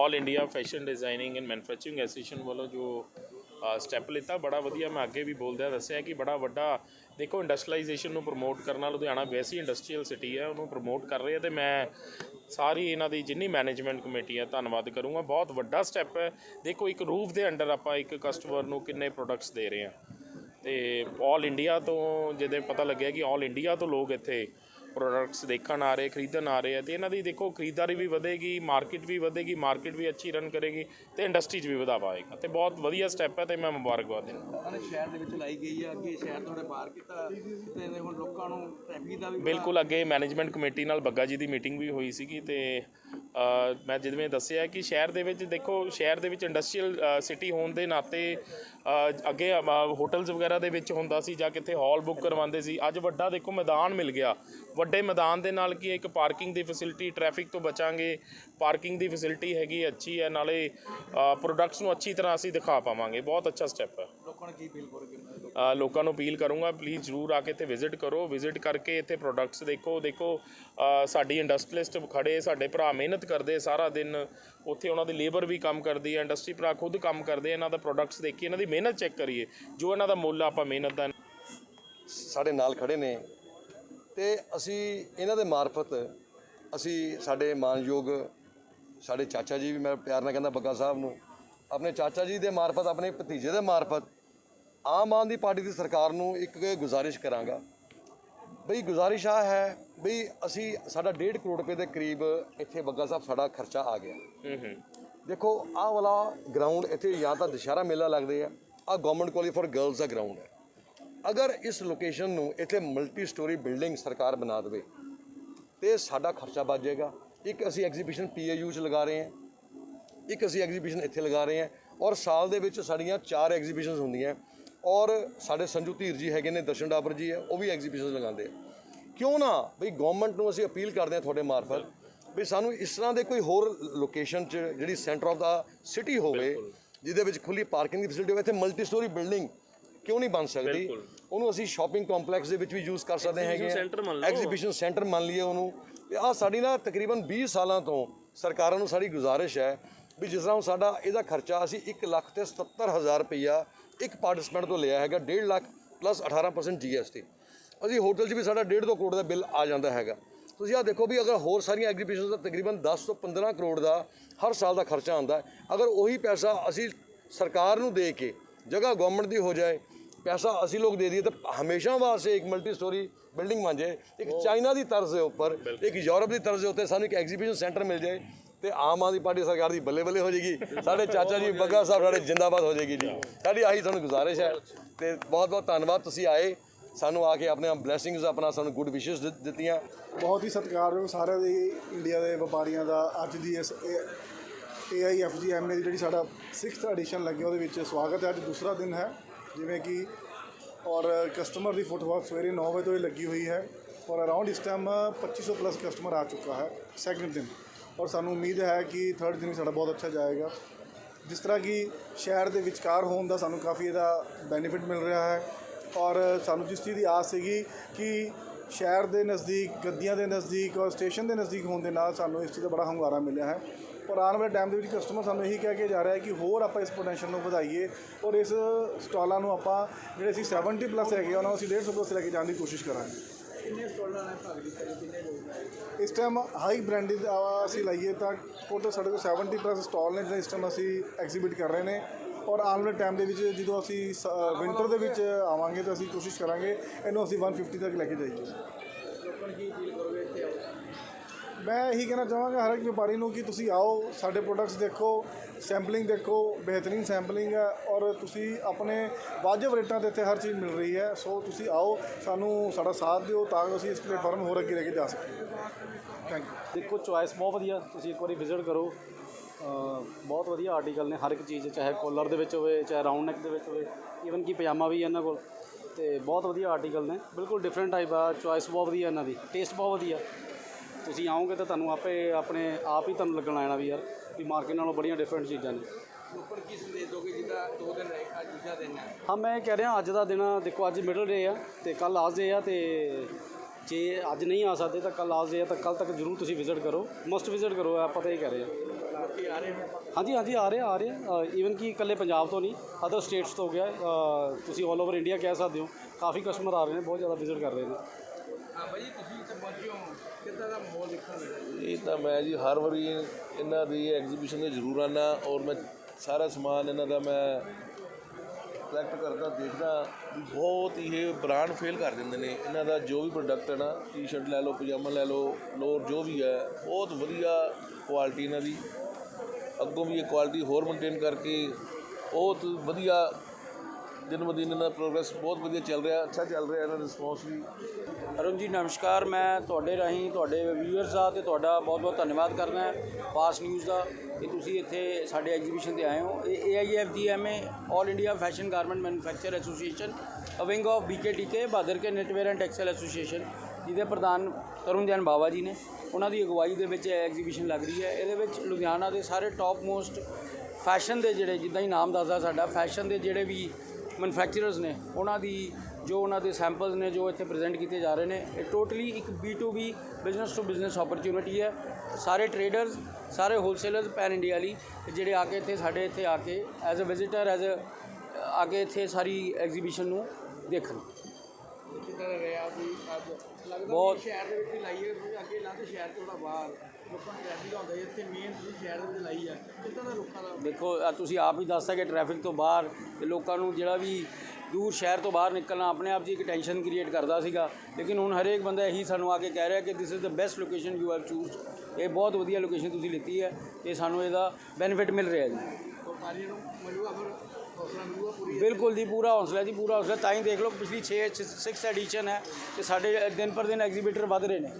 All India fashion designing and manufacturing association ਵੱਲੋਂ ਜੋ step ਲਿੱਤਾ, ਬੜਾ ਵਧੀਆ, ਮੈਂ ਅੱਗੇ ਵੀ ਬੋਲਦਿਆਂ ਦੱਸਿਆ ਕਿ ਬੜਾ ਵੱਡਾ, ਦੇਖੋ ਇੰਡਸਟਰੀਲਾਈਜੇਸ਼ਨ ਨੂੰ ਪ੍ਰਮੋਟ ਕਰਨਾ ਲੁਧਿਆਣਾ ਵੈਸੀ ਇੰਡਸਟਰੀਅਲ ਸਿਟੀ ਹੈ ਉਹਨੂੰ ਪ੍ਰਮੋਟ ਕਰ ਰਹੇ ਆ ਤੇ ਮੈਂ ਸਾਰੀ ਇਹਨਾਂ ਦੀ ਜਿੰਨੀ ਮੈਨੇਜਮੈਂਟ ਕਮੇਟੀ ਹੈ ਧੰਨਵਾਦ ਕਰੂੰਗਾ। ਬਹੁਤ ਵੱਡਾ ਸਟੈਪ ਹੈ। ਦੇਖੋ, ਇੱਕ ਰੂਫ ਦੇ ਅੰਡਰ ਆਪਾਂ ਇੱਕ ਕਸਟਮਰ ਨੂੰ ਕਿੰਨੇ ਪ੍ਰੋਡਕਟਸ ਦੇ ਰਹੇ ਹਾਂ ਤੇ ਆਲ ਇੰਡੀਆ ਤੋਂ, ਜਿਹਦੇ ਪਤਾ ਲੱਗਿਆ ਕਿ ਆਲ ਇੰਡੀਆ ਤੋਂ ਲੋਕ ਇੱਥੇ ਪ੍ਰੋਡਕਟਸ ਦੇਖਣ ਆ ਰਹੇ ਖਰੀਦਣ ਆ ਰਹੇ ਆ ਤੇ ਇਹਨਾਂ ਦੀ ਦੇਖੋ ਖਰੀਦਦਾਰੀ ਵੀ ਵਧੇਗੀ ਮਾਰਕੀਟ ਵੀ ਵਧੇਗੀ ਮਾਰਕੀਟ ਵੀ ਅੱਛੀ ਰਨ ਕਰੇਗੀ ਤੇ ਇੰਡਸਟਰੀ 'ਚ ਵੀ ਵਧਾਵਾ ਆਏਗਾ ਤੇ ਬਹੁਤ ਵਧੀਆ ਸਟੈਪ ਹੈ ਤੇ ਮੈਂ ਮੁਬਾਰਕਬਾਦ ਦਿੰਦਾ। ਨੇ ਸ਼ਹਿਰ ਦੇ ਵਿੱਚ ਲਾਈ ਗਈ ਹੈ ਅੱਗੇ ਸ਼ਹਿਰ ਥੋੜੇ ਬਾਹਰ ਕੀਤਾ ਤੇ ਹੁਣ ਲੋਕਾਂ ਨੂੰ ਟ੍ਰੈਫਿਕ ਦਾ ਵੀ ਬਿਲਕੁਲ ਅੱਗੇ ਮੈਨੇਜਮੈਂਟ ਕਮੇਟੀ ਨਾਲ ਬੱਗਾ ਜੀ ਦੀ ਮੀਟਿੰਗ ਵੀ ਹੋਈ ਸੀਗੀ ਤੇ ਮੈਂ ਜਿਵੇਂ ਦੱਸਿਆ ਕਿ ਸ਼ਹਿਰ ਦੇ ਵਿੱਚ ਦੇਖੋ, ਸ਼ਹਿਰ ਦੇ ਵਿੱਚ ਇੰਡਸਟਰੀਅਲ ਸਿਟੀ ਹੋਣ ਦੇ ਨਾਤੇ ਅੱਗੇ ਹੋਟਲਸ ਵਗੈਰਾ ਦੇ ਵਿੱਚ ਹੁੰਦਾ ਸੀ ਜਾਂ ਕਿਤੇ ਹਾਲ ਬੁੱਕ ਕਰਵਾਉਂਦੇ ਸੀ। ਅੱਜ ਵੱਡਾ ਦੇਖੋ ਮੈਦਾਨ ਮਿਲ ਗਿਆ। ਵੱਡੇ ਮੈਦਾਨ ਦੇ ਨਾਲ ਕੀ ਇੱਕ ਪਾਰਕਿੰਗ ਦੀ ਫੈਸਿਲਿਟੀ ਟ੍ਰੈਫਿਕ ਤੋਂ ਬਚਾਂਗੇ। ਪਾਰਕਿੰਗ ਦੀ ਫੈਸਿਲਿਟੀ ਹੈਗੀ, ਅੱਛੀ ਹੈ। ਨਾਲੇ ਪ੍ਰੋਡਕਟਸ ਨੂੰ ਅੱਛੀ ਤਰ੍ਹਾਂ ਅਸੀਂ ਦਿਖਾ ਪਾਵਾਂਗੇ। ਬਹੁਤ ਅੱਛਾ ਸਟੈਪ ਹੈ। ਲੋਕਾਂ ਨੂੰ ਕੀ ਫੀਲ ਕਰੋਗੇ ਅ, ਲੋਕਾਂ ਨੂੰ ਅਪੀਲ ਕਰੂੰਗਾ। ਪਲੀਜ਼ ਜਰੂਰ ਆ ਕੇ ਇੱਥੇ ਵਿਜ਼ਿਟ ਕਰੋ। ਵਿਜ਼ਿਟ ਕਰਕੇ ਇੱਥੇ ਪ੍ਰੋਡਕਟਸ ਦੇਖੋ। ਦੇਖੋ ਸਾਡੀ ਇੰਡਸਟਰੀਲਿਸਟ ਖੜੇ ਸਾਡੇ ਭਰਾ ਮਿਹਨਤ ਕਰਦੇ ਸਾਰਾ ਦਿਨ। ਉੱਥੇ ਉਹਨਾਂ ਦੀ ਲੇਬਰ ਵੀ ਕੰਮ ਕਰਦੀ ਹੈ। ਇੰਡਸਟਰੀ ਭਰਾ ਖੁਦ ਕੰਮ ਕਰਦੇ ਇਹਨਾਂ ਦਾ ਪ੍ਰੋਡਕਟਸ ਦੇਖੀਏ ਇਹਨਾਂ ਦੀ ਮਿਹਨਤ ਚੈੱਕ ਕਰੀਏ। ਜੋ ਇਹਨਾਂ ਦਾ ਮੁੱਲ ਆਪਾਂ ਮਿਹਨਤ ਦਾ ਸਾਡੇ ਨਾਲ ਖੜੇ ਨੇ। ਤੇ ਅਸੀਂ ਇਹਨਾਂ ਦੇ ਮਾਰਫਤ ਅਸੀਂ ਸਾਡੇ ਮਾਨਯੋਗ ਸਾਡੇ ਚਾਚਾ ਜੀ ਵੀ ਮੈਂ ਪਿਆਰ ਨਾਲ ਕਹਿੰਦਾ ਬੱਗਾ ਸਾਹਿਬ ਨੂੰ। ਆਪਣੇ ਚਾਚਾ ਜੀ ਦੇ ਮਾਰਫਤ ਆਪਣੇ ਭਤੀਜੇ ਦੇ ਮਾਰਫਤ ਆਮ ਆਦਮੀ ਪਾਰਟੀ ਦੀ ਸਰਕਾਰ ਨੂੰ ਇੱਕ ਗੁਜ਼ਾਰਿਸ਼ ਕਰਾਂਗਾ। ਬਈ ਗੁਜ਼ਾਰਿਸ਼ ਆ ਹੈ ਬਈ ਅਸੀਂ ਸਾਡਾ 1.5 ਕਰੋੜ ਰੁਪਏ ਦੇ ਕਰੀਬ ਇੱਥੇ ਬੱਗਾ ਸਾਹਿਬ ਸਾਡਾ ਖਰਚਾ ਆ ਗਿਆ। ਹੂੰ ਹੂੰ। ਦੇਖੋ ਆਹ ਵਾਲਾ ਗਰਾਊਂਡ ਇੱਥੇ ਜਾਂ ਤਾਂ ਦੁਸ਼ਹਿਰਾ ਮੇਲਾ ਲੱਗਦੇ ਆ ਆ ਗਵਰਨਮੈਂਟ ਕਾਲਜ ਫॉर ਗਰਲਸ ਦਾ ਗਰਾਊਂਡ ਹੈ। ਅਗਰ ਇਸ ਲੋਕੇਸ਼ਨ ਨੂੰ ਇੱਥੇ ਮਲਟੀ ਸਟੋਰੀ ਬਿਲਡਿੰਗ ਸਰਕਾਰ ਬਣਾ ਦੇਵੇ ਤੇ ਸਾਡਾ ਖਰਚਾ ਬਚ ਜਾਏਗਾ। ਇੱਕ ਅਸੀਂ ਐਗਜ਼ੀਬਿਸ਼ਨ ਪੀਏਯੂ 'ਚ ਲਗਾ ਰਹੇ ਹਾਂ ਇੱਕ ਅਸੀਂ ਐਗਜ਼ੀਬਿਸ਼ਨ ਇੱਥੇ ਲਗਾ ਰਹੇ ਹਾਂ ਔਰ ਸਾਲ ਦੇ ਵਿੱਚ ਸਾਡੀਆਂ ਚਾਰ ਐਗਜ਼ੀਬਿਸ਼ਨਸ ਹੁੰਦੀਆਂ। ਔਰ ਸਾਡੇ ਸੰਜੂ ਧੀਰ ਜੀ ਹੈਗੇ ਨੇ ਦਰਸ਼ਨ ਡਾਬਰ ਜੀ ਹੈ ਉਹ ਵੀ ਐਗਜ਼ੀਬਿਸ਼ਨ ਲਗਾਉਂਦੇ ਆ। ਕਿਉਂ ਨਾ ਬਈ ਗਵਰਨਮੈਂਟ ਨੂੰ ਅਸੀਂ ਅਪੀਲ ਕਰਦੇ ਹਾਂ ਤੁਹਾਡੇ ਮਾਰਫਤ ਵੀ ਸਾਨੂੰ ਇਸ ਤਰ੍ਹਾਂ ਦੇ ਕੋਈ ਹੋਰ ਲੋਕੇਸ਼ਨ 'ਚ ਜਿਹੜੀ ਸੈਂਟਰ ਆਫ ਦਾ ਸਿਟੀ ਹੋਵੇ ਜਿਹਦੇ ਵਿੱਚ ਖੁੱਲੀ ਪਾਰਕਿੰਗ ਦੀ ਫੈਸਿਲਿਟੀ ਹੋਵੇ ਇੱਥੇ ਮਲਟੀ ਸਟੋਰੀ ਬਿਲਡਿੰਗ ਕਿਉਂ ਨਹੀਂ ਬਣ ਸਕਦੀ। ਉਹਨੂੰ ਅਸੀਂ ਸ਼ਾਪਿੰਗ ਕੰਪਲੈਕਸ ਦੇ ਵਿੱਚ ਵੀ ਯੂਜ਼ ਕਰ ਸਕਦੇ ਹੈਗੇ। ਐਗਜ਼ੀਬਿਸ਼ਨ ਸੈਂਟਰ ਮੰਨ ਲਈਏ ਉਹਨੂੰ। ਤੇ ਆ ਸਾਡੀ ਨਾ ਤਕਰੀਬਨ 20 ਸਾਲਾਂ ਤੋਂ ਸਰਕਾਰਾਂ ਨੂੰ ਸਾਡੀ ਗੁਜ਼ਾਰਿਸ਼ ਹੈ ਵੀ ਜਿਸ ਤਰ੍ਹਾਂ ਸਾਡਾ ਇਹਦਾ ਖਰਚਾ ਅਸੀਂ 1 ਲੱਖ ਤੇ 77000 ਰੁਪਈਆ ਇੱਕ ਪਾਰਟਿਸਪੈਂਟ ਤੋਂ ਲਿਆ ਹੈਗਾ 1.5 ਲੱਖ ਪਲੱਸ 18% GST ਅਸੀਂ ਹੋਟਲ 'ਚ ਵੀ ਸਾਡਾ 1.5 ਤੋਂ ਕਰੋੜ ਦਾ ਬਿੱਲ ਆ ਜਾਂਦਾ ਹੈਗਾ। ਤੁਸੀਂ ਆ ਦੇਖੋ ਵੀ ਅਗਰ ਹੋਰ ਸਾਰੀਆਂ ਐਗਜ਼ੀਬਿਸ਼ਨਸ ਦਾ ਤਕਰੀਬਨ 10 ਤੋਂ 15 ਕਰੋੜ ਦਾ ਹਰ ਸਾਲ ਦਾ ਖਰਚਾ ਆਉਂਦਾ ਹੈ। ਅਗਰ ਉਹੀ ਪੈਸਾ ਅਸੀਂ ਸਰਕਾਰ ਨੂੰ ਦੇ ਕੇ ਜਗ੍ਹਾ ਗਵਰਨਮੈਂਟ ਦੀ ਹੋ ਜਾਏ ਪੈਸਾ ਅਸੀਂ ਲੋਕ ਦੇ ਦਈਏ ਤਾਂ ਹਮੇਸ਼ਾ ਵਾਸਤੇ ਇੱਕ ਮਲਟੀ ਸਟੋਰੀ ਬਿਲਡਿੰਗ ਬਣ ਜਾਏ। ਇੱਕ ਚਾਈਨਾ ਦੀ ਤਰਜ਼ ਦੇ ਉੱਪਰ ਇੱਕ ਯੂਰਪ ਦੀ ਤਰਜ਼ ਦੇ ਉੱਤੇ ਸਾਨੂੰ ਇੱਕ ਐਗਜ਼ੀਬਿਸ਼ਨ ਸੈਂਟਰ ਮਿਲ ਜਾਏ। ਤੇ ਆਮ ਆਦਮੀ ਪਾਰਟੀ ਸਰਕਾਰ ਦੀ ਬੱਲੇ ਬੱਲੇ ਹੋ ਜਾਏਗੀ। ਸਾਡੇ ਚਾਚਾ ਜੀ, ਬੱਗਾ ਸਾਹਿਬ ਸਾਡੇ ਜਿੰਦਾਬਾਦ ਹੋ ਜਾਏਗੀ ਜੀ। ਸਾਡੀ ਆਹੀ ਤੁਹਾਨੂੰ ਗੁਜ਼ਾਰਿਸ਼ ਹੈ ਤੇ ਬਹੁਤ ਬਹੁਤ ਧੰਨਵਾਦ, ਤੁਸੀਂ ਆਏ। ਸਾਨੂੰ ਆ ਕੇ ਆਪਣੇ ਬਲੇਸਿੰਗਸ ਆਪਣਾ ਸਾਨੂੰ ਗੁੱਡ ਵਿਸ਼ੇਸ ਦਿੱਤੀਆਂ। ਬਹੁਤ ਹੀ ਸਤਿਕਾਰਯੋਗ ਸਾਰਿਆਂ ਦੇ ਇੰਡੀਆ ਦੇ ਵਪਾਰੀਆਂ ਦਾ। ਅੱਜ ਦੀ ਇਸ ਏਆਈਐਫਜੀਐਮਏ ਦੀ ਜਿਹੜੀ ਸਾਡਾ 6th ਐਡੀਸ਼ਨ ਲੱਗੀ, ਉਹਦੇ ਵਿੱਚ ਸਵਾਗਤ ਹੈ। ਅੱਜ ਦੂਸਰਾ ਦਿਨ ਹੈ, ਜਿਵੇਂ ਕਿ ਔਰ ਕਸਟਮਰ ਦੀ ਫੁੱਟਵਰਕ ਸਵੇਰੇ 9 ਵਜੇ ਤੋਂ ਹੀ ਲੱਗੀ ਹੋਈ ਹੈ। ਔਰ ਅਰਾਊਂਡ ਇਸ ਟਾਈਮ 2500 ਪਲੱਸ ਕਸਟਮਰ ਆ ਚੁੱਕਾ ਹੈ। ਸੈਕਿੰਡ ਦਿਨ। ਔਰ ਸਾਨੂੰ ਉਮੀਦ ਹੈ ਕਿ ਥਰਡ ਦਿਨ ਸਾਡਾ ਬਹੁਤ ਅੱਛਾ ਜਾਏਗਾ। ਜਿਸ ਤਰ੍ਹਾਂ ਕਿ ਸ਼ਹਿਰ ਦੇ ਵਿਚਕਾਰ ਹੋਣ ਦਾ ਸਾਨੂੰ ਕਾਫੀ ਇਹਦਾ ਬੈਨੀਫਿਟ ਮਿਲ ਰਿਹਾ ਹੈ ਔਰ ਸਾਨੂੰ ਜਿਸ ਚੀਜ਼ ਦੀ ਆਸ ਸੀਗੀ ਕਿ ਸ਼ਹਿਰ ਦੇ ਨਜ਼ਦੀਕ ਗੱਦੀਆਂ ਦੇ ਨਜ਼ਦੀਕ ਔਰ ਸਟੇਸ਼ਨ ਦੇ ਨਜ਼ਦੀਕ ਹੋਣ ਦੇ ਨਾਲ ਸਾਨੂੰ ਇਸ ਚੀਜ਼ ਦਾ ਬੜਾ ਹੰਗਾਰਾ ਮਿਲਿਆ ਹੈ। ਔਰ ਆਉਣ ਵਾਲੇ ਟਾਈਮ ਦੇ ਵਿੱਚ ਕਸਟਮਰ ਸਾਨੂੰ ਇਹੀ ਕਹਿ ਕੇ ਜਾ ਰਿਹਾ ਹੈ ਕਿ ਹੋਰ ਆਪਾਂ ਇਸ ਪੋਟੈਂਸ਼ੀਅਲ ਨੂੰ ਵਧਾਈਏ ਔਰ ਇਸ ਸਟਾਲਾਂ ਨੂੰ ਆਪਾਂ ਜਿਹੜੇ ਅਸੀਂ 70 ਪਲੱਸ ਹੈਗੇ ਉਹਨਾਂ ਨੂੰ ਅਸੀਂ 150 ਪਲੱਸ ਲੈ ਕੇ ਜਾਣ ਦੀ ਕੋਸ਼ਿਸ਼ ਕਰਾਂਗੇ। ਕਿੰਨੇ ਸਟਾਲਾਂ ਨੇ ਭਾਗ ਦਿੱਤਾ ਜੀ ਕਿੰਨੇ ਲੋਕ ਇਸ ਟਾਈਮ ਹਾਈ ਬ੍ਰਾਂਡਿੰਗ ਅਸੀਂ ਲਾਈਏ ਤਾਂ ਟੋਟਲ ਸਾਡੇ ਕੋਲ 70 ਪਲੱਸ ਸਟਾਲ ਨੇ ਜਿਹੜੇ ਇਸ ਟਾਈਮ ਅਸੀਂ ਐਗਜ਼ੀਬਿਟ ਕਰ ਰਹੇ ਨੇ। ਔਰ ਆਉਣ ਵਾਲੇ ਟਾਈਮ ਦੇ ਵਿੱਚ ਜਦੋਂ ਅਸੀਂ ਵਿੰਟਰ ਦੇ ਵਿੱਚ ਆਵਾਂਗੇ ਤਾਂ ਅਸੀਂ ਕੋਸ਼ਿਸ਼ ਕਰਾਂਗੇ ਇਹਨੂੰ ਅਸੀਂ 150 ਤੱਕ ਲੈ ਕੇ ਜਾਈਏ। ਲੋਕਾਂ ਨੂੰ ਕੀ ਫੀਲ ਕਰੋਗੇ ਇੱਥੇ ਆਓ? ਮੈਂ ਇਹੀ ਕਹਿਣਾ ਚਾਹਾਂਗਾ ਹਰ ਇੱਕ ਵਪਾਰੀ ਨੂੰ ਕਿ ਤੁਸੀਂ ਆਓ, ਸਾਡੇ ਪ੍ਰੋਡਕਟਸ ਦੇਖੋ ਸੈਂਪਲਿੰਗ ਦੇਖੋ, ਬਿਹਤਰੀਨ ਸੈਂਪਲਿੰਗ ਹੈ ਔਰ ਤੁਸੀਂ ਆਪਣੇ ਵਾਜਬ ਰੇਟਾਂ ਤੇ ਇੱਥੇ ਹਰ ਚੀਜ਼ ਮਿਲ ਰਹੀ ਹੈ, ਸੋ ਤੁਸੀਂ ਆਓ, ਸਾਨੂੰ ਸਾਡਾ ਸਾਥ ਦਿਓ ਤਾਂ ਕਿ ਅਸੀਂ ਇਸ ਪਲੇਟਫਾਰਮ ਹੋਰ ਅੱਗੇ ਲੈ ਕੇ ਜਾ ਸਕੀਏ। ਥੈਂਕ ਯੂ ਦੇਖੋ ਚੁਆਇਸ ਬਹੁਤ ਵਧੀਆ, ਤੁਸੀਂ ਇੱਕ ਵਾਰੀ ਵਿਜ਼ਿਟ ਕਰੋ। ਬਹੁਤ ਵਧੀਆ ਆਰਟੀਕਲ ਨੇ ਹਰ ਇੱਕ ਚੀਜ਼, ਚਾਹੇ ਕੋਲਰ ਦੇ ਵਿੱਚ ਹੋਵੇ, ਚਾਹੇ ਰਾਉਂਡ ਨੈਕ ਦੇ ਵਿੱਚ ਹੋਵੇ ਈਵਨ ਕਿ ਪਜਾਮਾ ਵੀ ਹੈ ਇਹਨਾਂ ਕੋਲ। ਤੇ ਬਹੁਤ ਵਧੀਆ ਆਰਟੀਕਲ ਨੇ, ਬਿਲਕੁਲ ਡਿਫਰੈਂਟ ਟਾਈਪ ਆ ਚੁਆਇਸ ਬਹੁਤ ਵਧੀਆ ਇਹਨਾਂ ਦੀ ਟੇਸਟ ਬਹੁਤ ਵਧੀਆ। ਤੁਸੀਂ ਆਓਗੇ ਤਾਂ ਤੁਹਾਨੂੰ ਆਪੇ ਆਪਣੇ ਆਪ ਹੀ ਤੁਹਾਨੂੰ ਲੱਗਣ ਆਣਾ ਵੀ ਯਾਰ ਵੀ ਮਾਰਕੀਟ ਨਾਲੋਂ ਬੜੀਆਂ ਡਿਫਰੈਂਟ ਚੀਜ਼ਾਂ ਨੇ। ਨੂੰ ਕੀ ਸੰਦੇਸ਼ ਦੋਗੇ ਜਿੱਦਾਂ ਦੋ ਦਿਨ ਰਹੇ ਅੱਜ ਦੂਜਾ ਦਿਨ ਹੈ? ਹਾਂ ਮੈਂ ਕਹਿ ਰਿਹਾ ਅੱਜ ਦਾ ਦਿਨ ਦੇਖੋ ਅੱਜ ਮਿਡਲ ਡੇ ਆ ਤੇ ਕੱਲ ਲਾਸਟ ਡੇ ਆ ਤੇ ਜੇ ਅੱਜ ਨਹੀਂ ਆ ਸਕਦੇ ਤਾਂ ਕੱਲ ਲਾਸਟ ਡੇ ਹੈ ਤਾਂ ਕੱਲ ਤੱਕ ਜ਼ਰੂਰ ਤੁਸੀਂ ਵਿਜ਼ਿਟ ਕਰੋ। ਮਸਟ ਵਿਜ਼ਿਟ ਕਰੋ ਆਪਾਂ ਤਾਂ ਇਹ ਕਹਿ ਰਹੇ ਹਾਂ। ਲੋਕੀ ਆ ਰਹੇ ਹਾਂਜੀ ਹਾਂਜੀ ਆ ਰਹੇ ਆ, ਆ ਰਹੇ ਈਵਨ ਕਿ ਇਕੱਲੇ ਪੰਜਾਬ ਤੋਂ ਨਹੀਂ ਅਦਰ ਸਟੇਟਸ ਤੋਂ ਹੋ ਗਿਆ। ਤੁਸੀਂ 올 ਓਵਰ ਇੰਡੀਆ ਕਹਿ ਸਕਦੇ ਹੋ ਕਾਫੀ ਕਸਟਮਰ ਆ ਰਹੇ ਨੇ ਬਹੁਤ ਜ਼ਿਆਦਾ ਵਿਜ਼ਿਟ ਕਰ ਰਹੇ ਨੇ। ਹਾਂ ਜੀ, ਤੁਸੀਂ ਇੱਥੇ ਪਹੁੰਚੇ ਹੋ। ਕਿੱਦਾਂ ਦਾ ਮਾਹੌਲ ਦੇਖਣ ਨੂੰ ਮਿਲਿਆ ਇਹ ਤਾਂ ਮੈਂ ਜੀ ਹਰ ਵਾਰੀ ਇਹਨਾਂ ਦੀ ਐਗਜ਼ੀਬਿਸ਼ਨ ਤੇ ਜ਼ਰੂਰ ਆਉਂਦਾ ਔਰ ਮੈਂ ਸਾਰਾ ਸਮਾਨ ਇਹਨਾਂ ਦਾ ਮੈਂ ਕਲੈਕਟ ਕਰਦਾ, ਦੇਖਦਾ ਵੀ ਬਹੁਤ ਹੀ ਇਹ ਬ੍ਰਾਂਡ ਫੇਲ ਕਰ ਦਿੰਦੇ ਨੇ। ਇਹਨਾਂ ਦਾ ਜੋ ਵੀ ਪ੍ਰੋਡਕਟ ਹੈ ਨਾ ਟੀ-ਸ਼ਰਟ ਲੈ ਲਓ, ਪਜਾਮਾ ਲੈ ਲਓ, ਲੋਰ ਜੋ ਵੀ ਹੈ, ਬਹੁਤ ਵਧੀਆ ਕੁਆਲਿਟੀ ਇਹਨਾਂ ਦੀ। ਅੱਗੋਂ ਵੀ ਇਹ ਕੁਆਲਿਟੀ ਹੋਰ ਮੇਨਟੇਨ ਕਰਕੇ ਬਹੁਤ ਵਧੀਆ ਦਿਨ ਬ ਦਿਨ ਇਹਨਾਂ ਦਾ ਪ੍ਰੋਗਰੈਸ ਬਹੁਤ ਵਧੀਆ ਚੱਲ ਰਿਹਾ, ਅੱਛਾ ਚੱਲ ਰਿਹਾ ਇਹਨਾਂ ਦਾ ਰਿਸਪੌਂਸ ਵੀ। ਅਰੁਣ ਜੀ, ਨਮਸਕਾਰ, ਮੈਂ ਤੁਹਾਡੇ ਰਾਹੀਂ, ਤੁਹਾਡੇ ਵਿਊਅਰਸ ਦਾ ਤੇ ਤੁਹਾਡਾ ਬਹੁਤ-ਬਹੁਤ ਧੰਨਵਾਦ ਕਰਦਾ ਹੈ ਫਾਸਟ ਨਿਊਜ਼ ਦਾ ਕਿ ਤੁਸੀਂ ਇੱਥੇ ਸਾਡੇ ਐਗਜ਼ੀਬਿਸ਼ਨ ਤੇ ਆਏ ਹੋ। ਇਹ AIFGMA all India fashion garment manufacture association uh wing of BKTK bother K knitwear and textile association ਜਿਹਦੇ ਪ੍ਰਧਾਨ ਤਰੁਣ ਜੈਨ ਬਾਵਾ ਜੀ ਨੇ। ਉਹਨਾਂ ਦੀ ਅਗਵਾਈ ਦੇ ਵਿੱਚ ਇਹ ਐਗਜ਼ੀਬਿਸ਼ਨ ਲੱਗ ਰਹੀ ਹੈ। ਇਹਦੇ ਵਿੱਚ ਲੁਧਿਆਣਾ ਦੇ ਸਾਰੇ ਟੌਪ ਮੋਸਟ ਫੈਸ਼ਨ ਦੇ ਜਿਹੜੇ, ਜਿੱਦਾਂ ਹੀ ਨਾਮ ਦੱਸਦਾ ਸਾਡਾ ਫੈਸ਼ਨ ਦੇ ਜਿਹੜੇ ਵੀ ਮੈਨੂਫੈਕਚਰਰਸ ਨੇ, ਉਹਨਾਂ ਦੀ ਜੋ ਉਹਨਾਂ ਦੇ ਸੈਂਪਲਸ ਨੇ, ਜੋ ਇੱਥੇ ਪ੍ਰੈਜ਼ੈਂਟ ਕੀਤੇ ਜਾ ਰਹੇ ਨੇ, ਇਹ ਟੋਟਲੀ ਇੱਕ B to B business to business opportunity ਹੈ। ਸਾਰੇ ਟਰੇਡਰਸ ਸਾਰੇ ਹੋਲਸੇਲਰਸ ਪੈਨ ਇੰਡੀਆ ਲਈ ਜਿਹੜੇ ਆ ਕੇ ਇੱਥੇ, ਸਾਡੇ ਇੱਥੇ ਆ ਕੇ as a visitor as a ਆ ਕੇ ਇੱਥੇ ਸਾਰੀ ਐਗਜ਼ੀਬਿਸ਼ਨ ਨੂੰ ਦੇਖਣ। ਕਿੱਦਾਂ ਰਿਹਾ ਸੀ ਅੱਜ ਲੱਗਦਾ ਸ਼ਹਿਰ ਦੇ ਵਿੱਚ ਲਾਈ ਹੈ, ਅੱਗੇ ਲਾਂਦੇ ਸ਼ਹਿਰ ਤੋਂ ਥੋੜਾ ਬਾਹਰ। ਲੋਕਾਂ ਨੂੰ ਰੈਡੀ ਹੁੰਦਾ ਇੱਥੇ ਮੇਨ ਸ਼ਹਿਰ ਦੇ ਵਿੱਚ ਲਾਈ ਹੈ। ਕਿੱਦਾਂ ਦਾ ਦੇਖੋ ਤੁਸੀਂ ਆਪ ਹੀ ਦੱਸ ਸਕੇ ਟ੍ਰੈਫਿਕ ਤੋਂ ਬਾਹਰ ਤੇ ਲੋਕਾਂ ਨੂੰ ਜਿਹੜਾ ਵੀ ਦੂਰ ਸ਼ਹਿਰ ਤੋਂ ਬਾਹਰ ਨਿਕਲਣਾ ਆਪਣੇ ਆਪ 'ਚ ਇੱਕ ਟੈਨਸ਼ਨ ਕ੍ਰੀਏਟ ਕਰਦਾ ਸੀਗਾ। ਲੇਕਿਨ ਹੁਣ ਹਰੇਕ ਬੰਦਾ ਇਹੀ ਸਾਨੂੰ ਆ ਕੇ ਕਹਿ ਰਿਹਾ ਕਿ this is the best location you have chose ਇਹ ਬਹੁਤ ਵਧੀਆ ਲੋਕੇਸ਼ਨ ਤੁਸੀਂ ਲਿੱਤੀ ਹੈ ਤੇ ਸਾਨੂੰ ਇਹਦਾ ਬੈਨੀਫਿਟ ਮਿਲ ਰਿਹਾ ਜੀ। ਵਪਾਰੀਆਂ ਨੂੰ ਮਿਲੂਗਾ ਫਿਰ ਬਿਲਕੁਲ ਜੀ, ਪੂਰਾ ਹੌਸਲਾ ਜੀ, ਪੂਰਾ ਹੌਸਲਾ। ਤਾਂ ਹੀ ਦੇਖ ਲਓ, ਪਿਛਲੀ 6 6 ਐਡੀਸ਼ਨ ਹੈ ਤੇ ਸਾਡੇ ਦਿਨ ਪਰ ਦਿਨ ਐਗਜ਼ੀਬਿਟਰ ਵੱਧ ਰਹੇ ਨੇ।